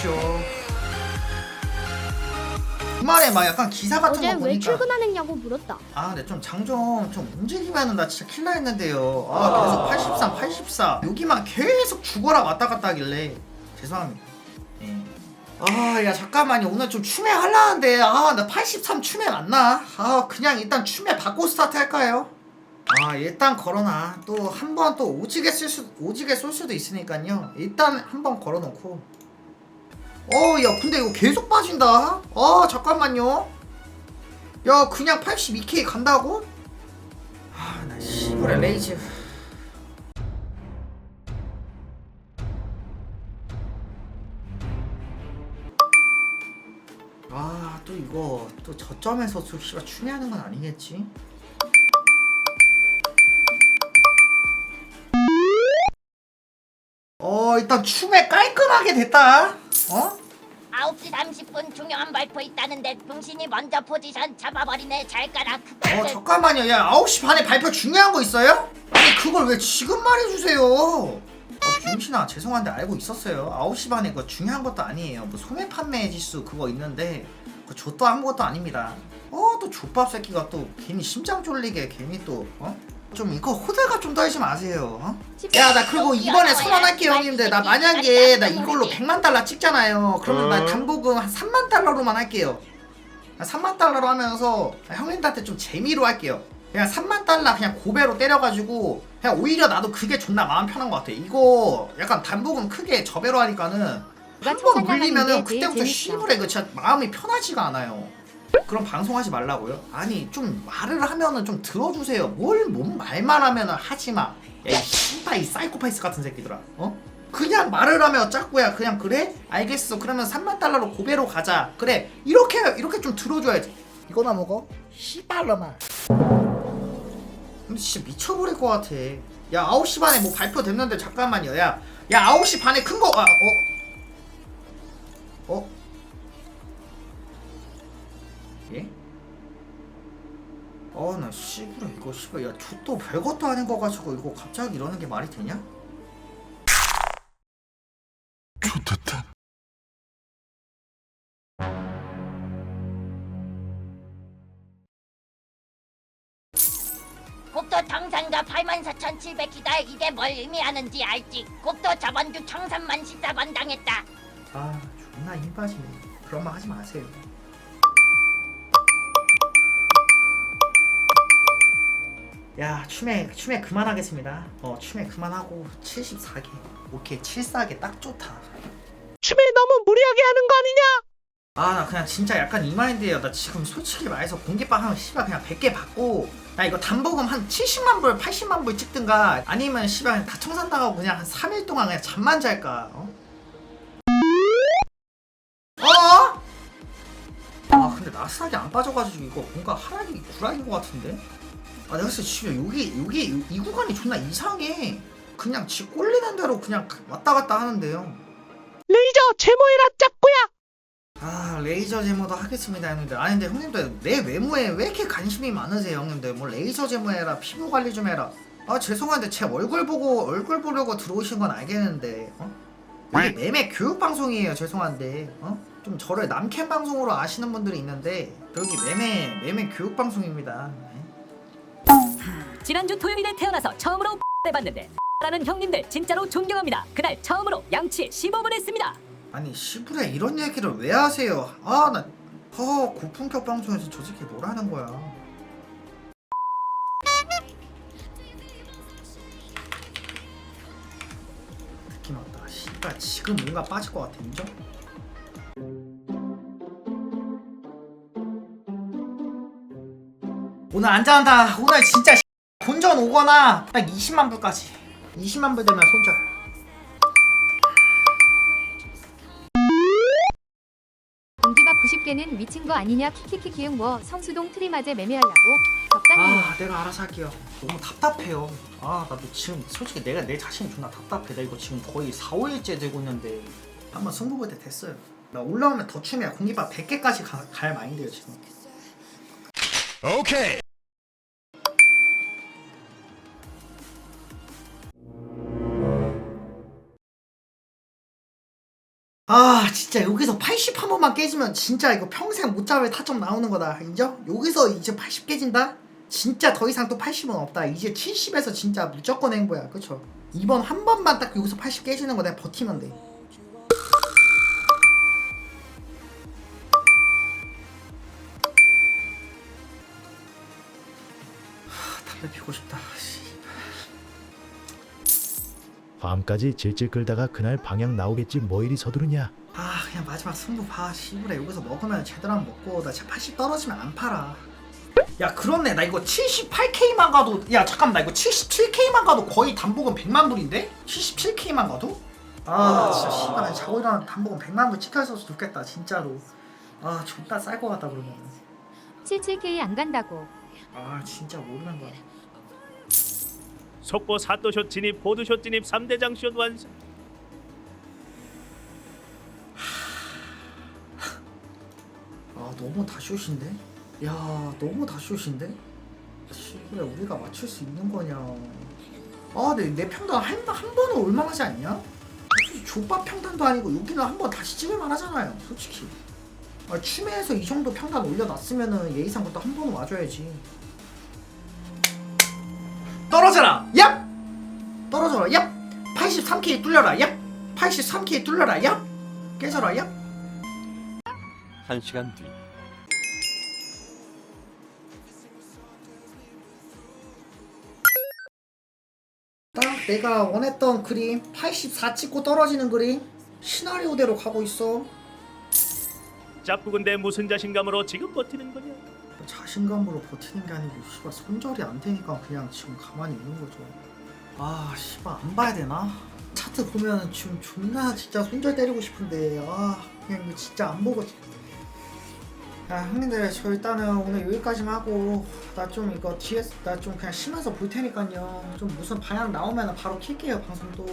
주십시오. 주말에 막 약간 기사 같은 어제 거 왜 보니까 출근 안 했냐고 물었다. 아 근데 좀 장좀 좀 움직이면은 나 진짜 킬라 했는데요. 아 계속 83, 84 여기만 계속 죽어라 왔다 갔다 하길래 죄송합니다. 예. 아야 잠깐만요 오늘 좀 추매 하려는데 아 나 83 추매 맞나? 아 그냥 일단 추매 받고 스타트 할까요? 아 일단 걸어놔 또 한 번 또 오지게 쓸 수, 오지게 쏠 수도 있으니까요 일단 한 번 걸어놓고 어 야 근데 이거 계속 빠진다 아 잠깐만요 야 그냥 82K 간다고? 아 나 씨부레 레이즈 아 또 이거 또 저점에서 또 씨발 추매하는 건 아니겠지? 어 일단 추매 깔끔하게 됐다 어? 9시 30분 중요한 발표 있다는데 병신이 먼저 포지션 잡아버리네 잘 가라. 어 잠깐만요. 야 9시 반에 발표 중요한 거 있어요? 아니 그걸 왜 지금 말해주세요? 어 병신아 죄송한데 알고 있었어요. 9시 반에 그거 중요한 것도 아니에요. 뭐 소매 판매 지수 그거 있는데 그거 좆도 아무것도 아닙니다. 어 또 족밥 새끼가 또 괜히 심장 쫄리게 괜히 또 어? 좀 이거 호들갑 좀 떨지 마세요 어? 야나 그리고 이번에 선언할게요 형님들 나 만약에 나 이걸로 100만 달러 찍잖아요. 그러면 나 단복음 한 3만 달러로만 할게요. 한 3만 달러로 하면서 형님들한테 좀 재미로 할게요. 그냥 3만 달러 그냥 고배로 때려가지고 그냥 오히려 나도 그게 존나 마음 편한 것 같아. 이거 약간 단복음 크게 저배로 하니까는 한 번 물리면은 그때부터. 씨부레 그 진짜 마음이 편하지가 않아요 그럼 방송하지 말라고요? 아니 좀 말을 하면은 좀 들어주세요. 뭘 뭔 말만 하면은 하지 마. 야, 이 씨발 이 사이코패스 같은 새끼들아. 어? 그냥 말을 하면 짝구야. 그냥 그래? 알겠어. 그러면 3만 달러로 고배로 가자. 그래. 이렇게 이렇게 좀 들어줘야지. 이거나 먹어. 씨발로만. 근데 진짜 미쳐버릴 것 같아. 야 9시 반에 뭐 발표 됐는데 잠깐만요. 야, 야 9시 반에 큰 거. 아, 어? 어, 나 씨부레 이거 씨발 야, 저또 별것도 아닌 거 가지고 이거 갑자기 이러는 게 말이 되냐? 좋됐다. 곡도 정산가 84,700기다 이게 뭘 의미하는지 알지 곡도 저번 주 청산만 14번 당했다 아, 존나 힘 빠지네. 그런 말 하지 마세요. 야, 추매 추매 그만하겠습니다. 어, 추매 그만하고 74개. 오케이, 74개 딱 좋다. 춤에 너무 무리하게 하는 거 아니냐? 아, 나 그냥 진짜 약간 이 마인드예요. 나 지금 솔직히 말해서 공개빵 하면 씨발 그냥 100개 받고 나 이거 단복음 한 70만 불, 80만 불 찍든가 아니면 씨발 그냥 다 청산당하고 그냥 한 3일 동안 그냥 잠만 잘까. 어? 어? 아, 근데 나스닥이 안 빠져가지고 이거 뭔가 하락이 구락인 것 같은데? 아, 내가 때 지금 여기 여기 이 구간이 존나 이상해. 그냥 지 꼴리는 대로 그냥 왔다 갔다 하는데요. 레이저 제모해라 짭구야. 아 레이저 제모도 하겠습니다 형님들 아니 근데 형님들 내 외모에 왜 이렇게 관심이 많으세요 형님들 뭐 레이저 제모해라 피부 관리 좀 해라 아 죄송한데 제 얼굴 보고 얼굴 보려고 들어오신 건 알겠는데 어? 이게 매매 교육 방송이에요 죄송한데 어? 좀 저를 남캠 방송으로 아시는 분들이 있는데 여기 매매 매매 교육 방송입니다 네. 지난주 토요일에 태어나서 처음으로 해봤는데 라는 형님들 진짜로 존경합니다. 그날 처음으로 양치에 15분 했습니다. 아니 시부레 이런 얘기를 왜 하세요 아나 허 고품격 방송에서 저 새끼 뭐라는 거야 느낌 왔다 씨발 지금 뭔가 빠질 것 같아 인정? 오늘 안전한다 오늘 진짜 본전 오거나 딱 20만 불까지. 20만 불 되면 손절. 공기밥 90개는 미친 거 아니냐 키키키 기응 뭐 성수동 트리마제 매매하려고 적당히 아 내가 알아서 할게요. 너무 답답해요. 아 나도 지금 솔직히 내가 내 자신이 존나 답답해. 나 이거 지금 거의 4, 5일째 되고 있는데 한번 승부 볼 때 됐어요. 나 올라오면 더 추면 공기밥 100개까지 가, 갈 마인드예요 지금. 오케이. 아 진짜 여기서 80 한 번만 깨지면 진짜 이거 평생 못 잡을 타점 나오는 거다 인정? 여기서 이제 80 깨진다? 진짜 더 이상 또 80은 없다 이제 70에서 진짜 무조건 행보야 그쵸? 이번 한 번만 딱 여기서 80 깨지는 거 내가 버티면 돼 하, 담배 피고 싶다 씨. 밤까지 질질 끌다가 그날 방향 나오겠지 뭐 이리 서두르냐? 아 그냥 마지막 승부 봐. 시부레 여기서 먹으면 제대로 안 먹고 나 진짜 80 떨어지면 안 팔아. 야 그렇네. 나 이거 78K만 가도 야 잠깐만. 나 이거 77K만 가도 거의 단복은 100만 불인데? 77K만 가도? 아 진짜 씨발. 나 자고 일어나면 단복은 100만 불 찍혀있어서 좋겠다 진짜로. 아 존나 쌀 것 같다 그러면. 77K 안 간다고. 아 진짜 모르는 거야 속보 사또숏 진입 보드숏 진입 3대장 숏 완성 아 너무 다쇼신데? 야 너무 다쇼신데? 그래 우리가 맞출 수 있는 거냐 아 내, 내 평단 한, 한 번은 올만하지 않냐? 솔직히 족밥 평단도 아니고 여기는 한 번 다시 찍을만 하잖아요 솔직히 아, 춤에서 이 정도 평단 올려놨으면은 예의상 부터 한 번은 와줘야지 떨어져라 얍! 떨어져라 얍! 83K 뚫려라 얍! 83K 뚫려라 얍! 깨져라 얍! 한 시간 뒤 딱 내가 원했던 그림 84 찍고 떨어지는 그림 시나리오대로 가고 있어 짭부근데 무슨 자신감으로 지금 버티는 거냐 뭐 자신감으로 버티는 게 아니고 씨발 손절이 안 되니까 그냥 지금 가만히 있는 거죠. 아 씨발 안 봐야 되나? 차트 보면 지금 존나 진짜 손절 때리고 싶은데 아 그냥 이거 진짜 안 보고 야 형님들 저 일단은 오늘 여기까지만 하고 나 좀 이거 뒤에 나 좀 그냥 쉬면서 볼 테니까요. 좀 무슨 방향 나오면 바로 킬게요 방송도